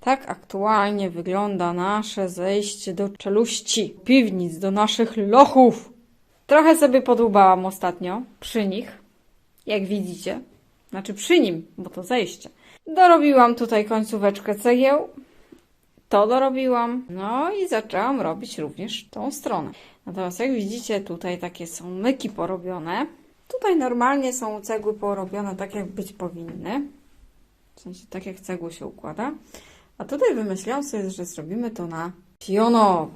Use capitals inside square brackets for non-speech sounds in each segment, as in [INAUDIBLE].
Tak aktualnie wygląda nasze zejście do czeluści, piwnic, do naszych lochów. Trochę sobie podłubałam ostatnio przy nich, jak widzicie. Znaczy przy nim, bo to zejście. Dorobiłam tutaj końcóweczkę cegieł. To dorobiłam. No i zaczęłam robić również tą stronę. Natomiast jak widzicie, tutaj takie są myki porobione. Tutaj normalnie są cegły porobione tak, jak być powinny. W sensie tak, jak cegły się układa. A tutaj wymyśliłam sobie, że zrobimy to na pionowo.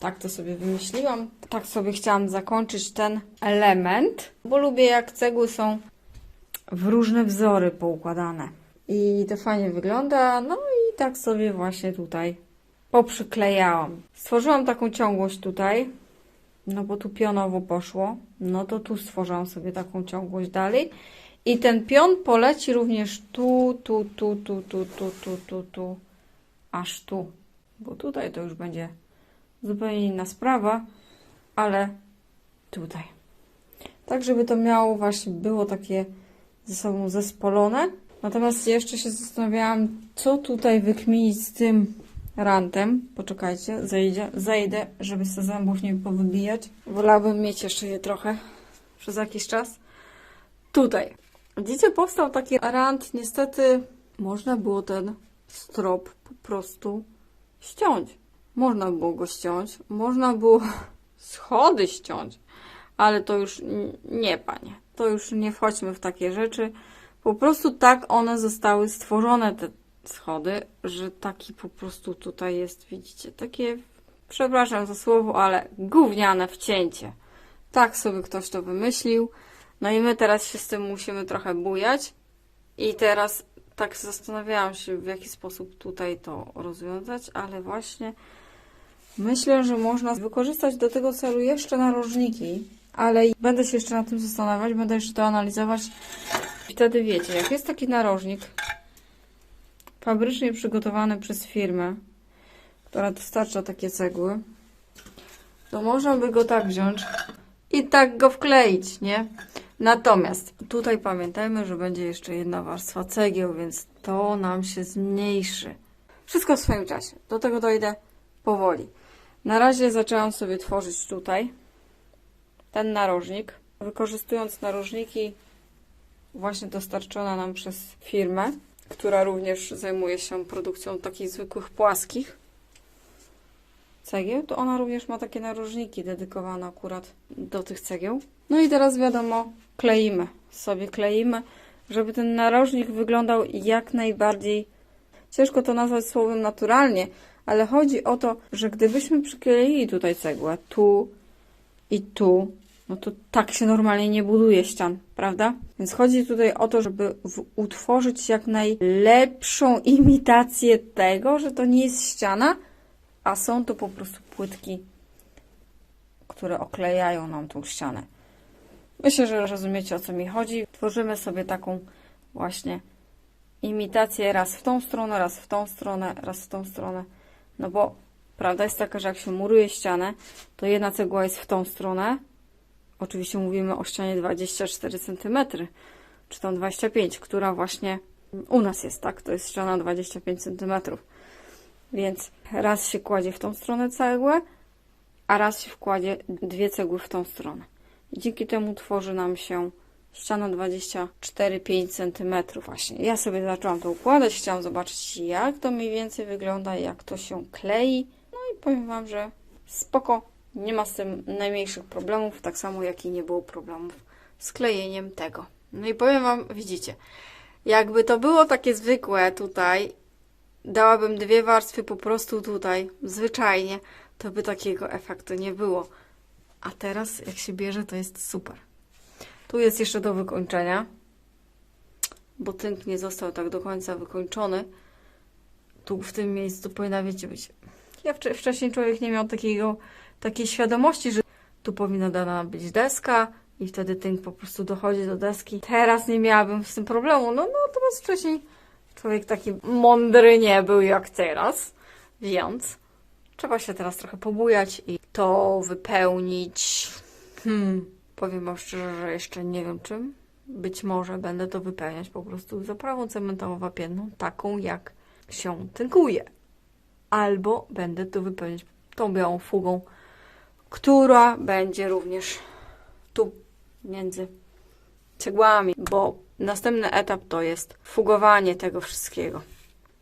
Tak to sobie wymyśliłam. Tak sobie chciałam zakończyć ten element, bo lubię jak cegły są w różne wzory poukładane. I to fajnie wygląda. No i tak sobie właśnie tutaj poprzyklejałam. Stworzyłam taką ciągłość tutaj, no bo tu pionowo poszło. No to tu stworzyłam sobie taką ciągłość dalej. I ten pion poleci również tu, tu, tu, tu, tu, tu, tu, tu, tu, aż tu. Bo tutaj to już będzie zupełnie inna sprawa, ale tutaj. Tak, żeby to miało właśnie, było takie ze sobą zespolone. Natomiast jeszcze się zastanawiałam, co tutaj wykminić z tym rantem. Poczekajcie, zejdzie, zejdę, żeby sobie zębów nie powybijać. Wolałabym mieć jeszcze je trochę przez jakiś czas. Tutaj. Widzicie, powstał taki rant. Niestety można było ten strop prostu ściąć. Można było go ściąć, można było [LAUGHS] schody ściąć, ale to już nie, panie. To już nie wchodźmy w takie rzeczy. Po prostu tak one zostały stworzone, te schody, że taki po prostu tutaj jest, widzicie, takie, przepraszam za słowo, ale gówniane wcięcie. Tak sobie ktoś to wymyślił. No i my teraz się z tym musimy trochę bujać. I teraz tak zastanawiałam się, w jaki sposób tutaj to rozwiązać, ale właśnie myślę, że można wykorzystać do tego celu jeszcze narożniki, ale będę się jeszcze nad tym zastanawiać, będę jeszcze to analizować. I wtedy wiecie, jak jest taki narożnik fabrycznie przygotowany przez firmę, która dostarcza takie cegły, to można by go tak wziąć i tak go wkleić, nie? Natomiast tutaj pamiętajmy, że będzie jeszcze jedna warstwa cegieł, więc to nam się zmniejszy. Wszystko w swoim czasie. Do tego dojdę powoli. Na razie zaczęłam sobie tworzyć tutaj ten narożnik, wykorzystując narożniki właśnie dostarczone nam przez firmę, która również zajmuje się produkcją takich zwykłych płaskich cegieł, to ona również ma takie narożniki dedykowane akurat do tych cegieł. No i teraz wiadomo, kleimy, sobie kleimy, żeby ten narożnik wyglądał jak najbardziej, ciężko to nazwać słowem naturalnie, ale chodzi o to, że gdybyśmy przykleili tutaj cegłę, tu i tu, no to tak się normalnie nie buduje ścian, prawda? Więc chodzi tutaj o to, żeby utworzyć jak najlepszą [LAUGHS] imitację tego, że to nie jest ściana, a są to po prostu płytki, które oklejają nam tą ścianę. Myślę, że rozumiecie o co mi chodzi. Tworzymy sobie taką właśnie imitację raz w tą stronę, raz w tą stronę, raz w tą stronę. No bo prawda jest taka, że jak się muruje ścianę, to jedna cegła jest w tą stronę. Oczywiście mówimy o ścianie 24 cm, czy tam 25, która właśnie u nas jest, tak? To jest ściana 25 cm. Więc raz się kładzie w tą stronę cegłę, a raz się wkładzie dwie cegły w tą stronę. Dzięki temu tworzy nam się ściana 24-5 cm właśnie. Ja sobie zaczęłam to układać, chciałam zobaczyć jak to mniej więcej wygląda, jak to się klei. No i powiem Wam, że spoko, nie ma z tym najmniejszych problemów, tak samo jak i nie było problemów z klejeniem tego. No i powiem Wam, widzicie, jakby to było takie zwykłe tutaj, dałabym dwie warstwy po prostu tutaj, zwyczajnie, to by takiego efektu nie było. A teraz, jak się bierze, to jest super. Tu jest jeszcze do wykończenia, bo tynk nie został tak do końca wykończony. Tu w tym miejscu powinna, wiecie, być. Ja wcze- wcześniej człowiek nie miał takiego, takiej świadomości, że tu powinna dana być deska i wtedy tynk po prostu dochodzi do deski. Teraz nie miałabym z tym problemu. No, no, natomiast wcześniej człowiek taki mądry nie był jak teraz, więc trzeba się teraz trochę pobujać i to wypełnić. Hmm, powiem wam szczerze, że jeszcze nie wiem czym. Być może będę to wypełniać po prostu zaprawą cementową wapienną, taką jak się tynkuje. Albo będę to wypełniać tą białą fugą, która będzie również tu między cegłami, bo następny etap to jest fugowanie tego wszystkiego.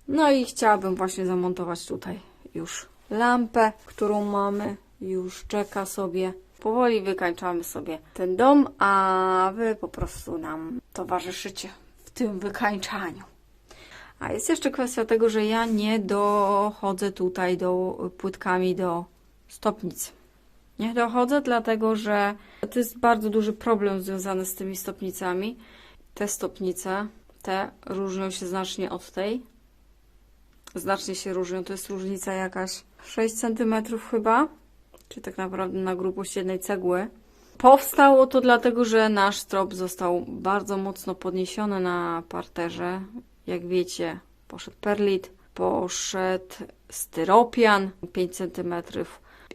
No i chciałabym właśnie zamontować tutaj już lampę, którą mamy, już czeka sobie. Powoli wykańczamy sobie ten dom, a wy po prostu nam towarzyszycie w tym wykańczaniu. A jest jeszcze kwestia tego, że ja nie dochodzę tutaj do płytkami do stopnic. Nie dochodzę, dlatego że to jest bardzo duży problem związany z tymi stopnicami. Te stopnice, te różnią się znacznie od tej. Znacznie się różnią. To jest różnica jakaś 6 cm chyba, czy tak naprawdę na grubość jednej cegły. Powstało to dlatego, że nasz strop został bardzo mocno podniesiony na parterze. Jak wiecie, poszedł perlit, poszedł styropian 5 cm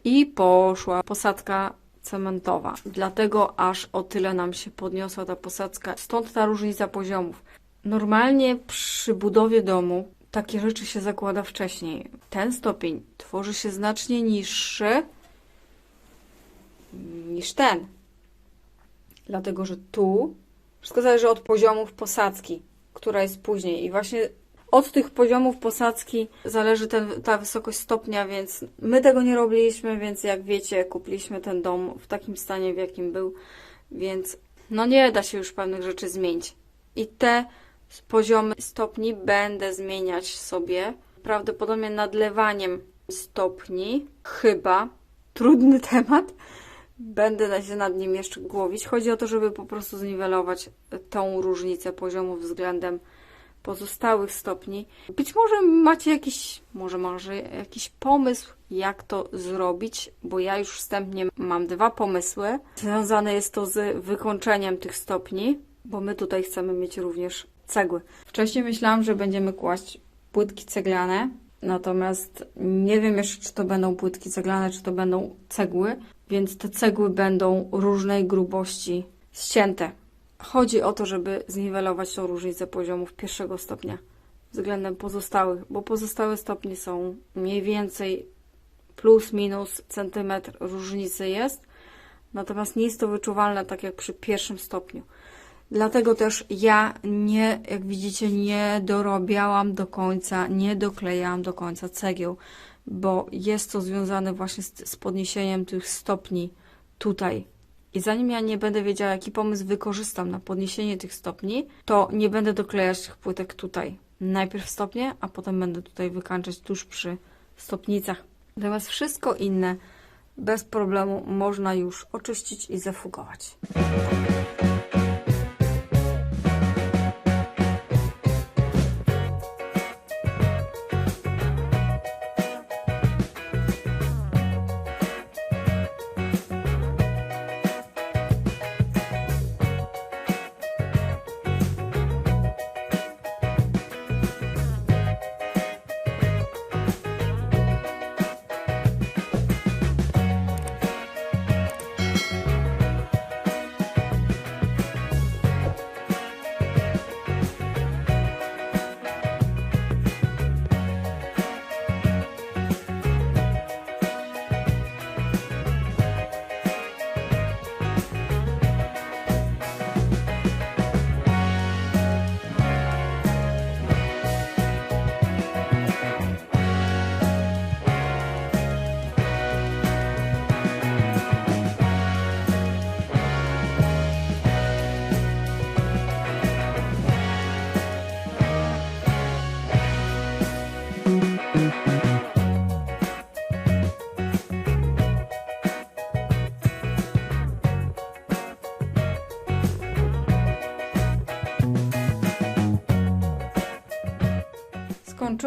i poszła posadzka cementowa. Dlatego aż o tyle nam się podniosła ta posadzka. Stąd ta różnica poziomów. Normalnie przy budowie domu takie rzeczy się zakłada wcześniej. Ten stopień tworzy się znacznie niższy niż ten. Dlatego, że tu wszystko zależy od poziomów posadzki, która jest później. I właśnie od tych poziomów posadzki zależy ten, ta wysokość stopnia, więc my tego nie robiliśmy, więc jak wiecie, kupiliśmy ten dom w takim stanie, w jakim był, więc no nie da się już pewnych rzeczy zmienić. I te poziomy stopni będę zmieniać sobie, prawdopodobnie nadlewaniem stopni, chyba. Trudny [LAUGHS] temat. Będę się nad nim jeszcze głowić. Chodzi o to, żeby po prostu zniwelować tą różnicę poziomów względem pozostałych stopni. Być może macie jakiś, może może jakiś pomysł, jak to zrobić, bo ja już wstępnie mam dwa pomysły. Związane jest to z wykończeniem tych stopni, bo my tutaj chcemy mieć również cegły. Wcześniej myślałam, że będziemy kłaść płytki ceglane, natomiast nie wiem jeszcze, czy to będą płytki ceglane, czy to będą cegły, więc te cegły będą różnej grubości ścięte. Chodzi o to, żeby zniwelować tą różnicę poziomów pierwszego stopnia względem pozostałych, bo pozostałe stopnie są mniej więcej plus minus centymetr różnicy jest, natomiast nie jest to wyczuwalne tak jak przy pierwszym stopniu. Dlatego też ja nie, jak widzicie, nie dorobiałam do końca, nie doklejałam do końca cegieł, bo jest to związane właśnie z, z podniesieniem tych stopni tutaj. I zanim ja nie będę wiedziała, jaki pomysł wykorzystam na podniesienie tych stopni, to nie będę doklejać tych płytek tutaj. Najpierw stopnie, a potem będę tutaj wykańczać tuż przy stopnicach. Natomiast wszystko inne bez problemu można już oczyścić i zafugować.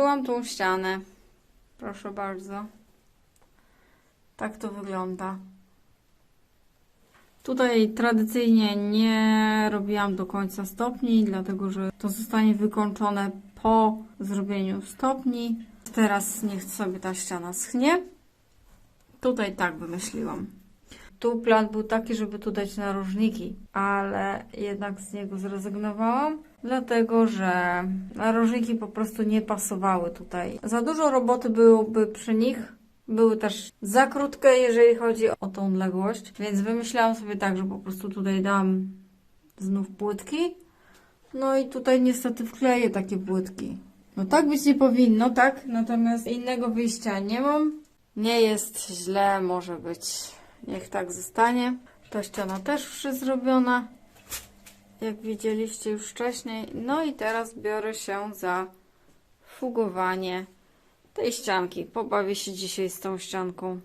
Skończyłam tą ścianę. Proszę bardzo. Tak to wygląda. Tutaj tradycyjnie nie robiłam do końca stopni, dlatego że to zostanie wykończone po zrobieniu stopni. Teraz niech sobie ta ściana schnie. Tutaj tak wymyśliłam. Tu plan był taki, żeby tu dać narożniki, ale jednak z niego zrezygnowałam, dlatego że narożniki po prostu nie pasowały tutaj. Za dużo roboty byłoby przy nich. Były też za krótkie, jeżeli chodzi o tą odległość, więc wymyślałam sobie tak, że po prostu tutaj dam znów płytki. No i tutaj niestety wkleję takie płytki. No tak być nie powinno, tak? Natomiast innego wyjścia nie mam. Nie jest źle, może być. Niech tak zostanie. Ta ściana też już zrobiona. Jak widzieliście już wcześniej. No i teraz biorę się za fugowanie tej ścianki. Pobawię się dzisiaj z tą ścianką.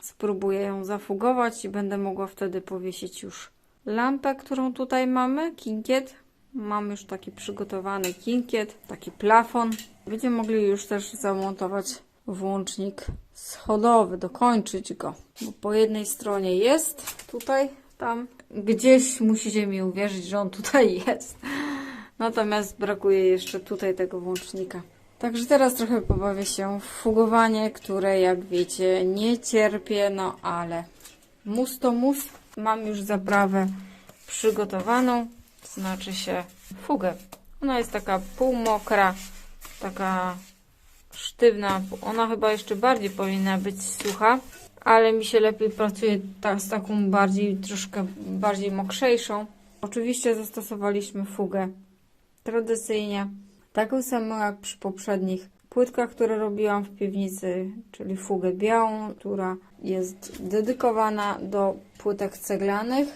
Spróbuję ją zafugować i będę mogła wtedy powiesić już lampę, którą tutaj mamy, kinkiet. Mam już taki przygotowany kinkiet, taki plafon. Będziemy mogli już też zamontować włącznik schodowy, dokończyć go. Bo po jednej stronie jest, tutaj, tam. Gdzieś musicie mi uwierzyć, że on tutaj [LAUGHS] jest. Natomiast brakuje jeszcze tutaj tego włącznika. Także teraz trochę pobawię się w fugowanie, które jak wiecie nie cierpię, no ale mus to mus. Mam już zaprawę przygotowaną, to znaczy się fugę. Ona jest taka półmokra, taka sztywna. Ona chyba jeszcze bardziej powinna być sucha, ale mi się lepiej pracuje ta, z taką bardziej, troszkę bardziej mokrzejszą. Oczywiście zastosowaliśmy fugę tradycyjnie, taką samą jak przy poprzednich płytkach, które robiłam w piwnicy, czyli fugę białą, która jest dedykowana do płytek ceglanych.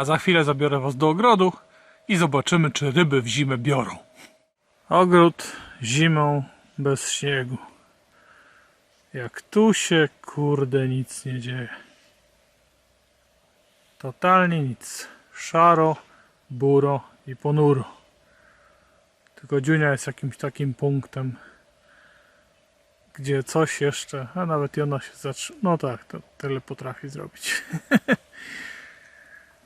A za chwilę zabiorę was do ogrodu i zobaczymy, czy ryby w zimę biorą. Ogród zimą bez śniegu. Jak tu się kurde nic nie dzieje. Totalnie nic. Szaro, buro i ponuro. Tylko Dziunia jest jakimś takim punktem, gdzie coś jeszcze, a nawet i ona się zatrzyma. No tak, to tyle potrafi zrobić. [LAUGHS]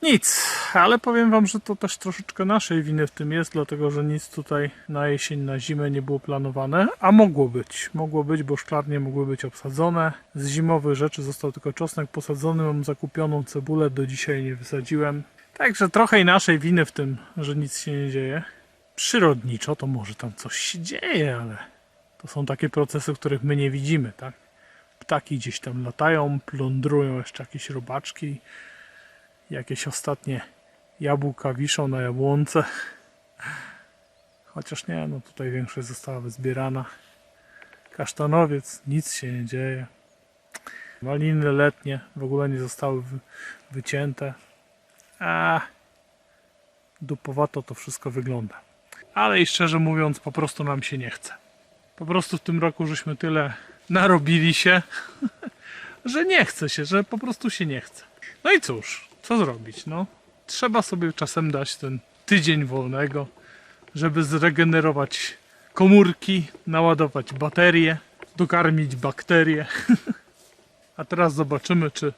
Nic, ale powiem wam, że to też troszeczkę naszej winy w tym jest, dlatego że nic tutaj na jesień, na zimę nie było planowane, a mogło być. Mogło być, bo szklarnie mogły być obsadzone. Z zimowych rzeczy został tylko czosnek posadzony, mam zakupioną cebulę, do dzisiaj nie wysadziłem. Także trochę i naszej winy w tym, że nic się nie dzieje. Przyrodniczo to może tam coś się dzieje, ale to są takie procesy, których my nie widzimy, tak? Ptaki gdzieś tam latają, plądrują jeszcze jakieś robaczki jakieś ostatnie jabłka wiszą na jabłonce. Chociaż nie, no tutaj większość została wyzbierana. Kasztanowiec, nic się nie dzieje. Maliny letnie w ogóle nie zostały wy, wycięte. A dupowato to wszystko wygląda. Ale i szczerze mówiąc, po prostu nam się nie chce. Po prostu w tym roku żeśmy tyle narobili się, [LAUGHS] że nie chce się, że po prostu się nie chce. No i cóż, co zrobić? No, trzeba sobie czasem dać ten tydzień wolnego, żeby zregenerować komórki, naładować baterie, dokarmić bakterie. [LAUGHS] A teraz zobaczymy, czy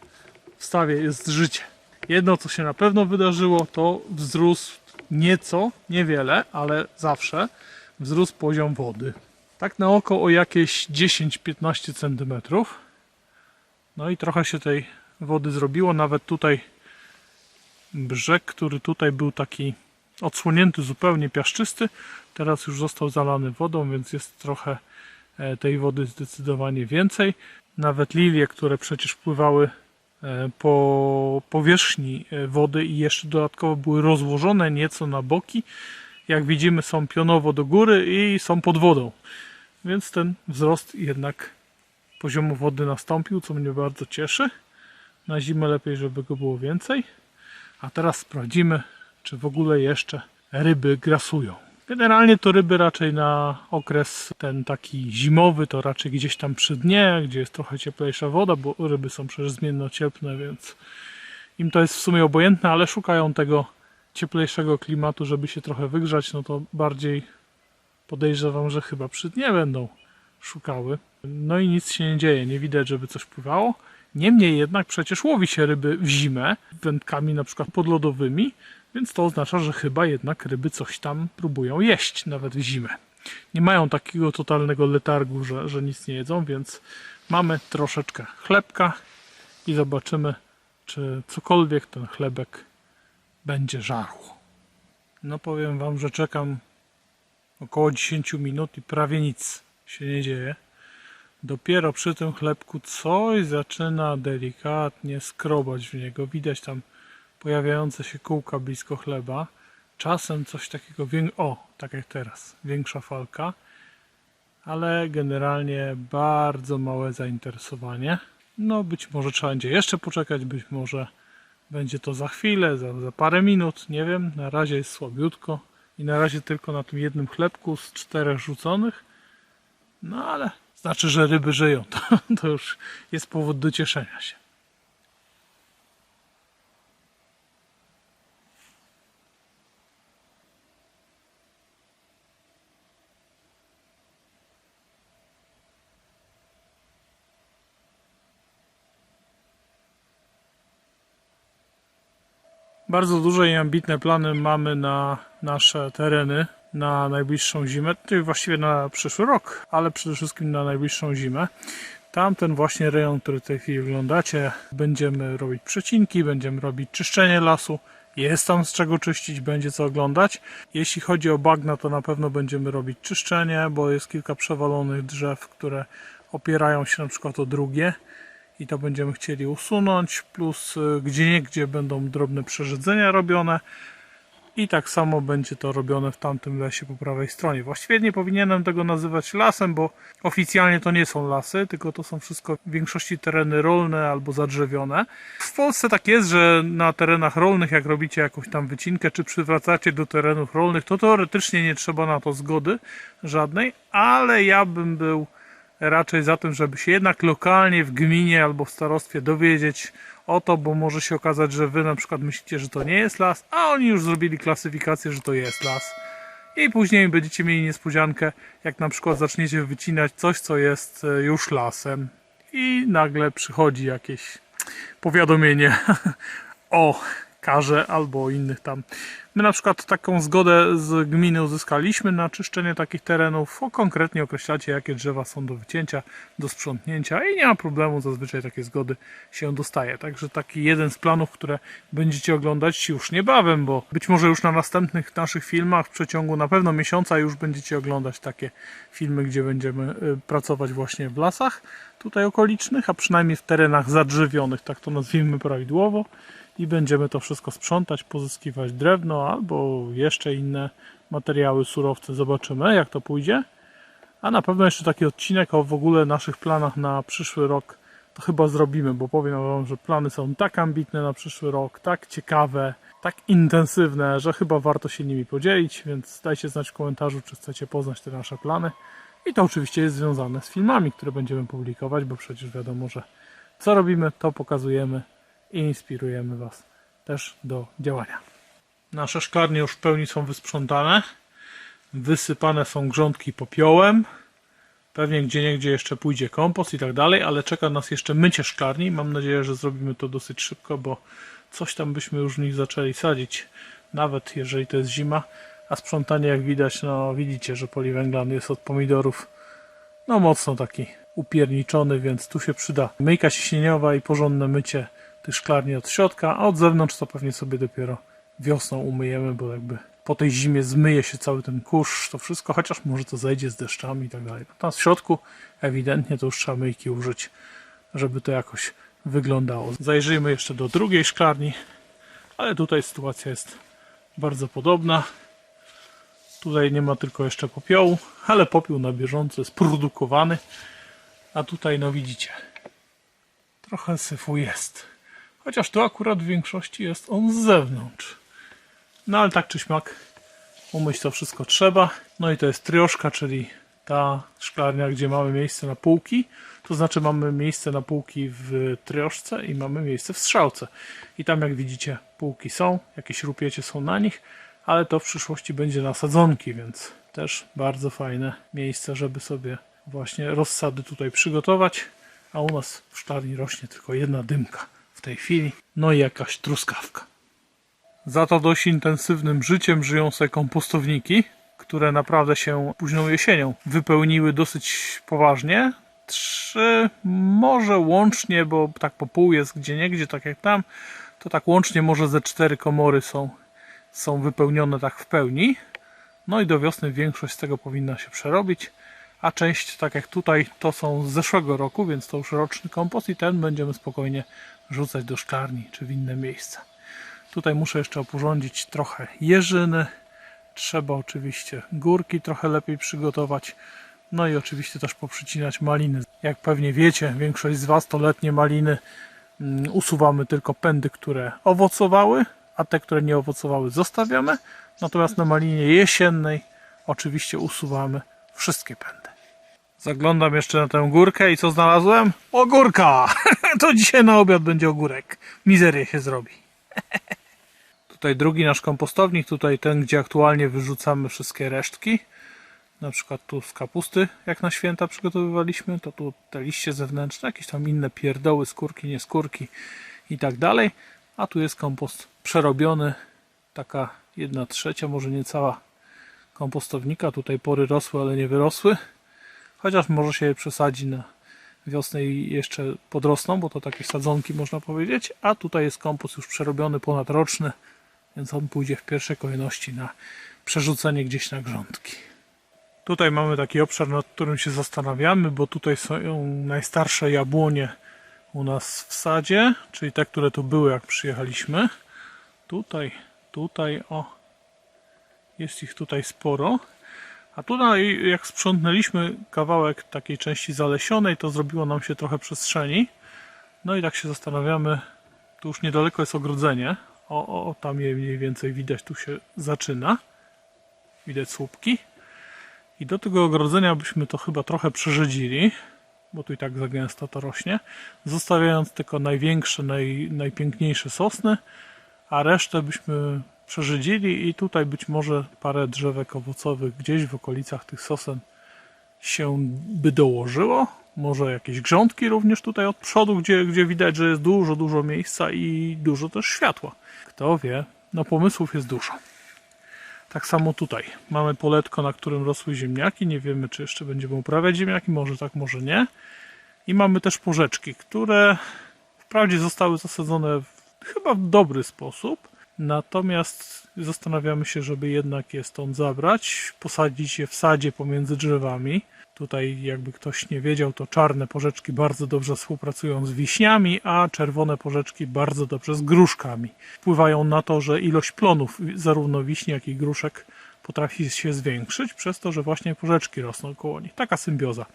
w stawie jest życie. Jedno, co się na pewno wydarzyło, to wzrósł nieco, niewiele, ale zawsze wzrósł poziom wody. Tak na oko o jakieś 10-15 cm. No i trochę się tej wody zrobiło. Nawet tutaj brzeg, który tutaj był taki odsłonięty, zupełnie piaszczysty, teraz już został zalany wodą, więc jest trochę e, tej wody zdecydowanie więcej. Nawet lilie, które przecież pływały e, po powierzchni e, wody i jeszcze dodatkowo były rozłożone nieco na boki. Jak widzimy, są pionowo do góry i są pod wodą. Więc ten wzrost jednak poziomu wody nastąpił, co mnie bardzo cieszy. Na zimę lepiej, żeby go było więcej. A teraz sprawdzimy, czy w ogóle jeszcze ryby grasują. Generalnie to ryby raczej na okres ten taki zimowy, to raczej gdzieś tam przy dnie, gdzie jest trochę cieplejsza woda, bo ryby są przecież zmiennocieplne, więc im to jest w sumie obojętne, ale szukają tego cieplejszego klimatu, żeby się trochę wygrzać, no to bardziej podejrzewam, że chyba przy dnie będą szukały. No i nic się nie dzieje, nie widać, żeby coś pływało. Niemniej jednak przecież łowi się ryby w zimę wędkami na przykład podlodowymi, więc to oznacza, że chyba jednak ryby coś tam próbują jeść nawet w zimę. Nie mają takiego totalnego letargu, że, że nic nie jedzą, więc mamy troszeczkę chlebka i zobaczymy, czy cokolwiek ten chlebek będzie żarł. No powiem wam, że czekam około 10 minut i prawie nic się nie dzieje. Dopiero przy tym chlebku coś zaczyna delikatnie skrobać w niego. Widać tam pojawiające się kółka blisko chleba. Czasem coś takiego, o, tak jak teraz, większa falka, ale generalnie bardzo małe zainteresowanie. No, być może trzeba będzie jeszcze poczekać, być może będzie to za chwilę, za, za parę minut, nie wiem. Na razie jest słabiutko i na razie tylko na tym jednym chlebku z czterech rzuconych. No ale znaczy, że ryby żyją. [LAUGHS] To, to już jest powód do cieszenia się. Bardzo duże i ambitne plany mamy na nasze tereny na najbliższą zimę, czyli właściwie na przyszły rok, ale przede wszystkim na najbliższą zimę. Tamten właśnie rejon, który w tej chwili oglądacie, będziemy robić przecinki, będziemy robić czyszczenie lasu. Jest tam z czego czyścić, będzie co oglądać. Jeśli chodzi o bagna, to na pewno będziemy robić czyszczenie, bo jest kilka przewalonych drzew, które opierają się na przykład o drugie i to będziemy chcieli usunąć, plus y, gdzie niegdzie będą drobne przerzedzenia robione i tak samo będzie to robione w tamtym lesie po prawej stronie. Właściwie nie powinienem tego nazywać lasem, bo oficjalnie to nie są lasy, tylko to są wszystko w większości tereny rolne albo zadrzewione. W Polsce tak jest, że na terenach rolnych, jak robicie jakąś tam wycinkę, czy przywracacie do terenów rolnych, to teoretycznie nie trzeba na to zgody żadnej, ale ja bym był raczej za tym, żeby się jednak lokalnie w gminie albo w starostwie dowiedzieć o to, bo może się okazać, że wy na przykład myślicie, że to nie jest las, a oni już zrobili klasyfikację, że to jest las. I później będziecie mieli niespodziankę, jak na przykład zaczniecie wycinać coś, co jest e, już lasem i nagle przychodzi jakieś powiadomienie [LAUGHS] o karze albo innych tam. My na przykład taką zgodę z gminy uzyskaliśmy na czyszczenie takich terenów. O, konkretnie określacie, jakie drzewa są do wycięcia, do sprzątnięcia i nie ma problemu, zazwyczaj takie zgody się dostaje. Także taki jeden z planów, które będziecie oglądać już niebawem, bo być może już na następnych naszych filmach w przeciągu na pewno miesiąca już będziecie oglądać takie filmy, gdzie będziemy y, pracować właśnie w lasach tutaj okolicznych, a przynajmniej w terenach zadrzewionych, tak to nazwijmy prawidłowo i będziemy to wszystko sprzątać, pozyskiwać drewno albo jeszcze inne materiały, surowce. Zobaczymy, jak to pójdzie. A na pewno jeszcze taki odcinek o w ogóle naszych planach na przyszły rok to chyba zrobimy, bo powiem Wam, że plany są tak ambitne na przyszły rok, tak ciekawe, tak intensywne, że chyba warto się nimi podzielić, więc dajcie znać w komentarzu, czy chcecie poznać te nasze plany. I to oczywiście jest związane z filmami, które będziemy publikować, bo przecież wiadomo, że co robimy, to pokazujemy i inspirujemy Was też do działania. Nasze szklarnie już w pełni są wysprzątane. Wysypane są grządki popiołem. Pewnie gdzie niegdzie jeszcze pójdzie kompost i tak dalej, ale czeka nas jeszcze mycie szklarni. Mam nadzieję, że zrobimy to dosyć szybko, bo coś tam byśmy już w nich zaczęli sadzić, nawet jeżeli to jest zima. A sprzątanie, jak widać, no widzicie, że poliwęglan jest od pomidorów no mocno taki upierniczony, więc tu się przyda myjka ciśnieniowa i porządne mycie tych szklarni od środka, a od zewnątrz to pewnie sobie dopiero wiosną umyjemy, bo jakby po tej zimie zmyje się cały ten kurz, to wszystko, chociaż może to zejdzie z deszczami i tak dalej. Natomiast w środku ewidentnie to już trzeba myjki użyć, żeby to jakoś wyglądało. Zajrzyjmy jeszcze do drugiej szklarni, ale tutaj sytuacja jest bardzo podobna. Tutaj nie ma tylko jeszcze popiołu, ale popiół na bieżąco jest produkowany. A tutaj, no widzicie, trochę syfu jest. Chociaż tu akurat w większości jest on z zewnątrz. No ale tak czy śmak, umyć to wszystko trzeba. No i to jest trioszka, czyli ta szklarnia, gdzie mamy miejsce na półki. To znaczy mamy miejsce na półki w trioszce i mamy miejsce w strzałce. I tam jak widzicie półki są, jakieś rupiecie są na nich, ale to w przyszłości będzie na sadzonki, więc też bardzo fajne miejsce, żeby sobie właśnie rozsady tutaj przygotować. A u nas w szklarni rośnie tylko jedna dymka w tej chwili, no i jakaś truskawka. Za to dość intensywnym życiem żyją sobie kompostowniki, które naprawdę się późną jesienią wypełniły dosyć poważnie. Trzy, może łącznie, bo tak po pół jest gdzie niegdzie, tak jak tam, to tak łącznie może ze cztery komory są, są wypełnione tak w pełni. No i do wiosny większość z tego powinna się przerobić, a część, tak jak tutaj, to są z zeszłego roku, więc to już roczny kompost i ten będziemy spokojnie rzucać do szklarni czy w inne miejsca. Tutaj muszę jeszcze oporządzić trochę jeżyny. Trzeba oczywiście górki trochę lepiej przygotować. No i oczywiście też poprzycinać maliny. Jak pewnie wiecie, większość z Was to letnie maliny mm, usuwamy tylko pędy, które owocowały, a te, które nie owocowały zostawiamy. Natomiast na malinie jesiennej oczywiście usuwamy wszystkie pędy. Zaglądam jeszcze na tę górkę i co znalazłem? Ogórka! [LAUGHS] To dzisiaj na obiad będzie ogórek. Mizerię się zrobi. [LAUGHS] Tutaj drugi nasz kompostownik, tutaj ten, gdzie aktualnie wyrzucamy wszystkie resztki. Na przykład tu z kapusty, jak na święta przygotowywaliśmy, to tu te liście zewnętrzne, jakieś tam inne pierdoły, skórki, nieskórki i tak dalej. A tu jest kompost przerobiony, taka jedna trzecia, może nie cała kompostownika. Tutaj pory rosły, ale nie wyrosły. Chociaż może się przesadzi na wiosnę i jeszcze podrosną, bo to takie sadzonki można powiedzieć. A tutaj jest kompost już przerobiony ponadroczny, więc on pójdzie w pierwszej kolejności na przerzucenie gdzieś na grządki. Tutaj mamy taki obszar, nad którym się zastanawiamy, bo tutaj są najstarsze jabłonie u nas w sadzie, czyli te, które tu były jak przyjechaliśmy. Tutaj, tutaj, o, jest ich tutaj sporo. A tutaj jak sprzątnęliśmy kawałek takiej części zalesionej, to zrobiło nam się trochę przestrzeni. No i tak się zastanawiamy, tu już niedaleko jest ogrodzenie. O, o, tam je mniej więcej widać, tu się zaczyna. Widać słupki. I do tego ogrodzenia byśmy to chyba trochę przerzydzili, bo tu i tak za gęsto to rośnie, zostawiając tylko największe, naj, najpiękniejsze sosny, a resztę byśmy przerzydzili i tutaj być może parę drzewek owocowych gdzieś w okolicach tych sosen się by dołożyło. Może jakieś grządki również tutaj od przodu, gdzie, gdzie widać, że jest dużo, dużo miejsca i dużo też światła. Kto wie, no pomysłów jest dużo. Tak samo tutaj. Mamy poletko, na którym rosły ziemniaki. Nie wiemy, czy jeszcze będziemy uprawiać ziemniaki. Może tak, może nie. I mamy też porzeczki, które wprawdzie zostały zasadzone w, chyba w dobry sposób. Natomiast zastanawiamy się, żeby jednak je stąd zabrać, posadzić je w sadzie pomiędzy drzewami. Tutaj, jakby ktoś nie wiedział, to czarne porzeczki bardzo dobrze współpracują z wiśniami, a czerwone porzeczki bardzo dobrze z gruszkami. Wpływają na to, że ilość plonów zarówno wiśni, jak i gruszek potrafi się zwiększyć, przez to, że właśnie porzeczki rosną koło nich. Taka symbioza.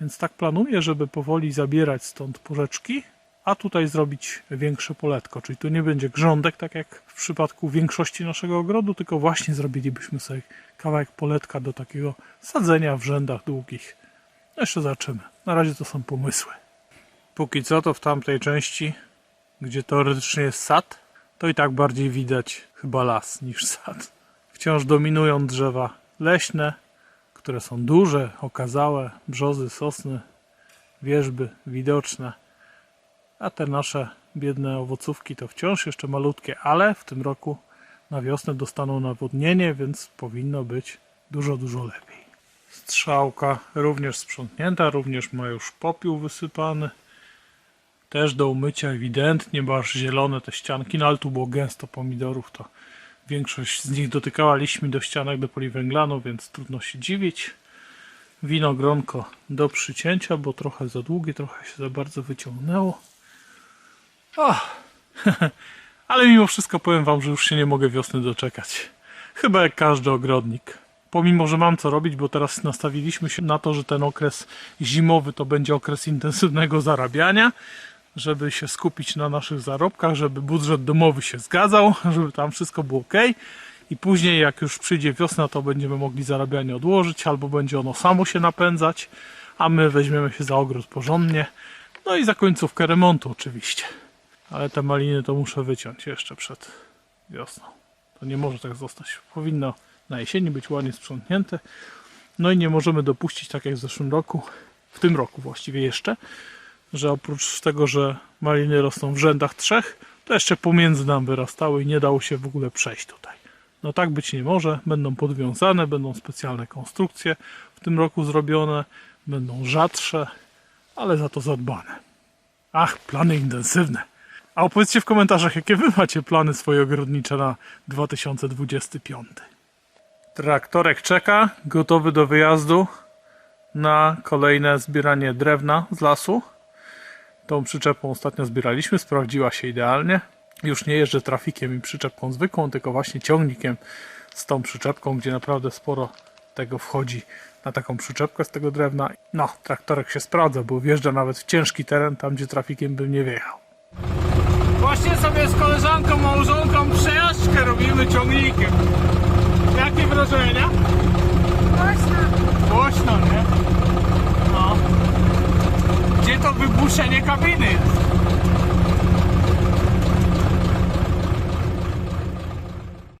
Więc tak planuję, żeby powoli zabierać stąd porzeczki, a tutaj zrobić większe poletko. Czyli tu nie będzie grządek, tak jak w przypadku większości naszego ogrodu, tylko właśnie zrobilibyśmy sobie kawałek poletka do takiego sadzenia w rzędach długich. No Jeszcze zobaczymy. Na razie to są pomysły. Póki co to w tamtej części, gdzie teoretycznie jest sad, to i tak bardziej widać chyba las niż sad. Wciąż dominują drzewa leśne, które są duże, okazałe, brzozy, sosny, wierzby widoczne. A te nasze biedne owocówki to wciąż jeszcze malutkie, ale w tym roku na wiosnę dostaną nawodnienie, więc powinno być dużo, dużo lepiej. Strzałka również sprzątnięta, również ma już popiół wysypany. Też do umycia ewidentnie, bo aż zielone te ścianki, no ale tu było gęsto pomidorów, to większość z nich dotykała liśćmi do ścianek do poliwęglanu, więc trudno się dziwić. Winogronko do przycięcia, bo trochę za długie, trochę się za bardzo wyciągnęło. O, [LAUGHS] ale mimo wszystko powiem wam, że już się nie mogę wiosny doczekać. Chyba jak każdy ogrodnik. Pomimo, że mam co robić, bo teraz nastawiliśmy się na to, że ten okres zimowy to będzie okres intensywnego zarabiania, żeby się skupić na naszych zarobkach, żeby budżet domowy się zgadzał, [LAUGHS] żeby tam wszystko było ok. I później, jak już przyjdzie wiosna, to będziemy mogli zarabianie odłożyć, albo będzie ono samo się napędzać, a my weźmiemy się za ogród porządnie. No i za końcówkę remontu, oczywiście. Ale te maliny to muszę wyciąć jeszcze przed wiosną. To nie może tak zostać. Powinno na jesieni być ładnie sprzątnięte. No i nie możemy dopuścić, tak jak w zeszłym roku, w tym roku właściwie jeszcze, że oprócz tego, że maliny rosną w rzędach trzech, to jeszcze pomiędzy nam wyrastały i nie dało się w ogóle przejść tutaj. No tak być nie może. Będą podwiązane, będą specjalne konstrukcje w tym roku zrobione, będą rzadsze, ale za to zadbane. Ach, plany intensywne. A opowiedzcie w komentarzach, jakie wy macie plany swoje ogrodnicze na 2025. Traktorek czeka, gotowy do wyjazdu na kolejne zbieranie drewna z lasu. Tą przyczepą ostatnio zbieraliśmy, sprawdziła się idealnie. Już nie jeżdżę trafikiem i przyczepką zwykłą, tylko właśnie ciągnikiem z tą przyczepką, gdzie naprawdę sporo tego wchodzi na taką przyczepkę z tego drewna. No, traktorek się sprawdza, bo wjeżdża nawet w ciężki teren, tam gdzie trafikiem bym nie wjechał. Właśnie sobie z koleżanką, małżonką przejażdżkę robimy ciągnikiem. Jakie wrażenia? Głośno, nie? No. Gdzie to wybuszenie kabiny jest?